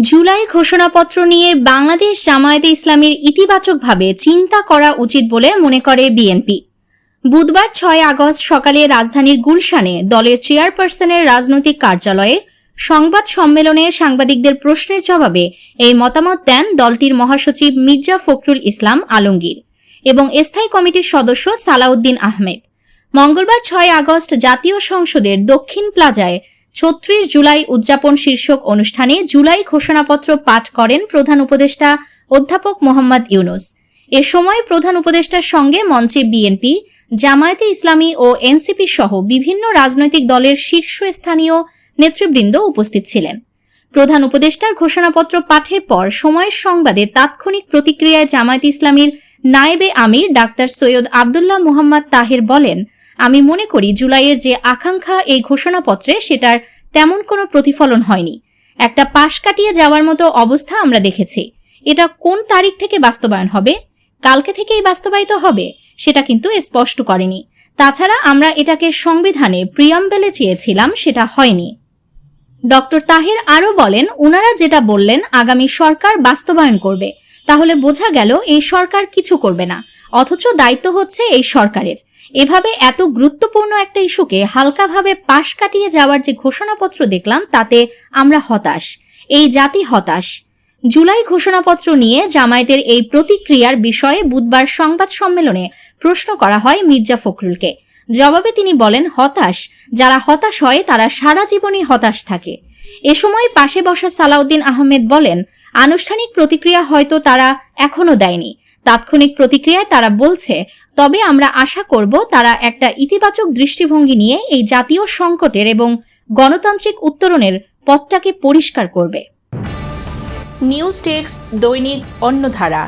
জুলাই ঘোষণাপত্র নিয়ে বাংলাদেশ জামায়াতে ইসলামীর ইতিবাচকভাবে চিন্তা করা উচিত বলে মনে করে বিএনপি। বুধবার ছয় আগস্ট সকালে রাজধানীর গুলশানে দলের চেয়ারপারসনের রাজনৈতিক কার্যালয়ে সংবাদ সম্মেলনে সাংবাদিকদের প্রশ্নের জবাবে এই মতামত দেন দলটির মহাসচিব মির্জা ফখরুল ইসলাম আলমগীর এবং স্থায়ী কমিটির সদস্য সালাউদ্দিন আহমেদ। মঙ্গলবার ছয় আগস্ট জাতীয় সংসদের দক্ষিণ প্লাজায় ছত্রিশ জুলাই উদযাপন শীর্ষক অনুষ্ঠানে জুলাই ঘোষণাপত্র পাঠ করেন প্রধান উপদেষ্টা অধ্যাপক মোহাম্মদ ইউনুস। এ সময় প্রধান উপদেষ্টার সঙ্গে মঞ্চে বিএনপি, জামায়াতে ইসলামী ও এনসিপি সহ বিভিন্ন রাজনৈতিক দলের শীর্ষস্থানীয় নেতৃবৃন্দ উপস্থিত ছিলেন। প্রধান উপদেষ্টার ঘোষণাপত্র পাঠের পর সময়ের সংবাদে তাৎক্ষণিক প্রতিক্রিয়ায় জামায়াতে ইসলামীর নায়েবে আমির ডাক্তার সৈয়দ আবদুল্লাহ মোহাম্মদ তাহের বলেন আমি মনে করি জুলাইয়ের যে আকাঙ্ক্ষা এই ঘোষণাপত্রে, সেটার তেমন কোনো প্রতিফলন হয়নি। একটা পাশ কাটিয়ে যাওয়ার মতো অবস্থা আমরা দেখেছি। এটা কোন তারিখ থেকে বাস্তবায়ন হবে? কালকে থেকেই বাস্তবায়িত হবে? সেটা কিন্তু স্পষ্ট করেনি। তাছাড়া আমরা এটাকে সংবিধানে প্রিয়াম্বেলে চেয়েছিলাম, সেটা হয়নি। ডক্টর তাহের আরও বলেন, ওনারা যেটা বললেন আগামী সরকার বাস্তবায়ন করবে। তাহলে বোঝা গেল এই সরকার কিছু করবে না। অথচ দায়িত্ব হচ্ছে এই সরকারের। এভাবে এত গুরুত্বপূর্ণ একটা ইস্যুকে হালকাভাবে পাশ কাটিয়ে যাওয়ার যে ঘোষণাপত্র দেখলাম, তাতে আমরা হতাশ। এই জাতি হতাশ। জুলাই ঘোষণাপত্র নিয়ে জামায়াতের এই প্রতিক্রিয়ার বিষয়ে বুধবার সংবাদ সম্মেলনে প্রশ্ন করা হয় মির্জা ফখরুলকে। জবাবে তিনি বলেন, হতাশ। যারা হতাশ হয়, তারা সারা জীবনই হতাশ থাকে। এ সময় পাশে বসা সালাউদ্দিন আহমেদ বলেন, আনুষ্ঠানিক প্রতিক্রিয়া হয়তো তারা এখনও দেয়নি। তাৎক্ষণিক প্রতিক্রিয়ায় তারা বলছে, তবে আমরা আশা করব তারা একটা ইতিবাচক দৃষ্টিভঙ্গি নিয়ে এই জাতীয় সংকটের এবং গণতান্ত্রিক উত্তরণের পথটাকে পরিষ্কার করবে। নিউজ টেক্স দৈনিক অন্যধারা